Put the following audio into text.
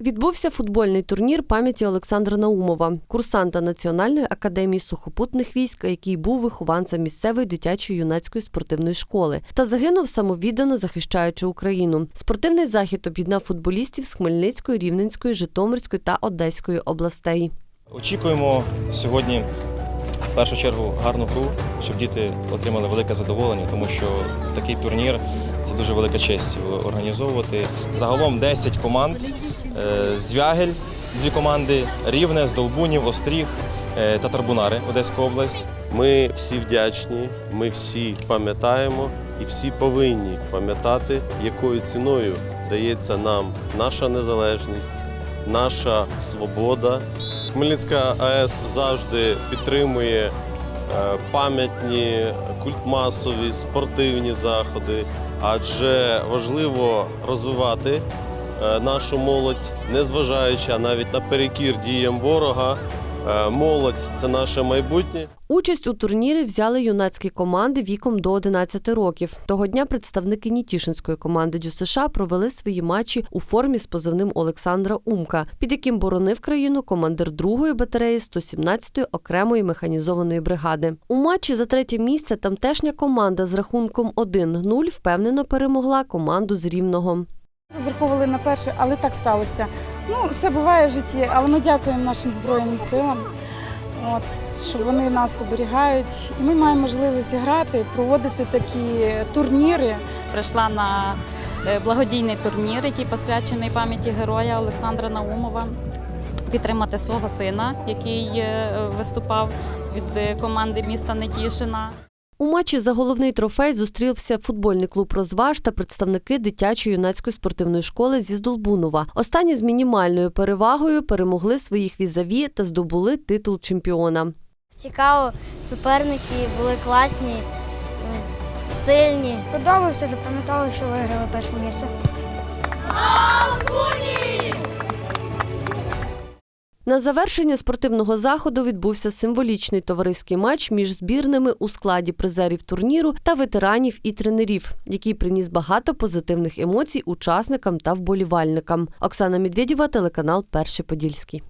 Відбувся футбольний турнір пам'яті Олександра Наумова, курсанта Національної академії сухопутних військ, який був вихованцем місцевої дитячої юнацької спортивної школи, та загинув самовіддано захищаючи Україну. Спортивний захід об'єднав футболістів з Хмельницької, Рівненської, Житомирської та Одеської областей. Очікуємо сьогодні в першу чергу гарну гру, щоб діти отримали велике задоволення, тому що такий турнір це дуже велика честь організовувати. Загалом 10 команд Звягель, дві команди, Рівне, Здолбунів, Остріг е, та Тарбунари, Одеська область. Ми всі вдячні, ми всі пам'ятаємо і всі повинні пам'ятати, якою ціною дається нам наша незалежність, наша свобода. Хмельницька АЕС завжди підтримує е, пам'ятні, культмасові, спортивні заходи, адже важливо розвивати е, нашу молодь, незважаючи а навіть наперекір діям ворога. Е, Молодь це наше майбутнє. Участь у турнірі взяли юнацькі команди віком до 11 років. Того дня представники Нітішинської команди ДЮСШ провели свої матчі у формі з позивним Олександра Умка, під яким боронив країну командир другої батареї 117-ї окремої механізованої бригади. У матчі за третє місце тамтешня команда з рахунком 1-0 впевнено перемогла команду з Рівного. Розраховували на перше, але так сталося. Ну, все буває в житті, але ми дякуємо нашим Збройним силам, от, що вони нас оберігають. І ми маємо можливість грати, проводити такі турніри. прийшла на е, благодійний турнір, який посвячений пам'яті героя Олександра Наумова. Підтримати свого сина, який е, виступав від е, команди міста Нетішина. У матчі за головний трофей зустрівся футбольний клуб розваж та представники дитячої юнацької спортивної школи зі Здолбунова. Останні з мінімальною перевагою перемогли своїх візаві та здобули титул чемпіона. Цікаво, суперники були класні, сильні. Подобався, запам'ятали, що виграли перше місце. На завершення спортивного заходу відбувся символічний товариський матч між збірними у складі призерів турніру та ветеранів і тренерів, який приніс багато позитивних емоцій учасникам та вболівальникам. Оксана Медведєва, телеканал Перший Подільський.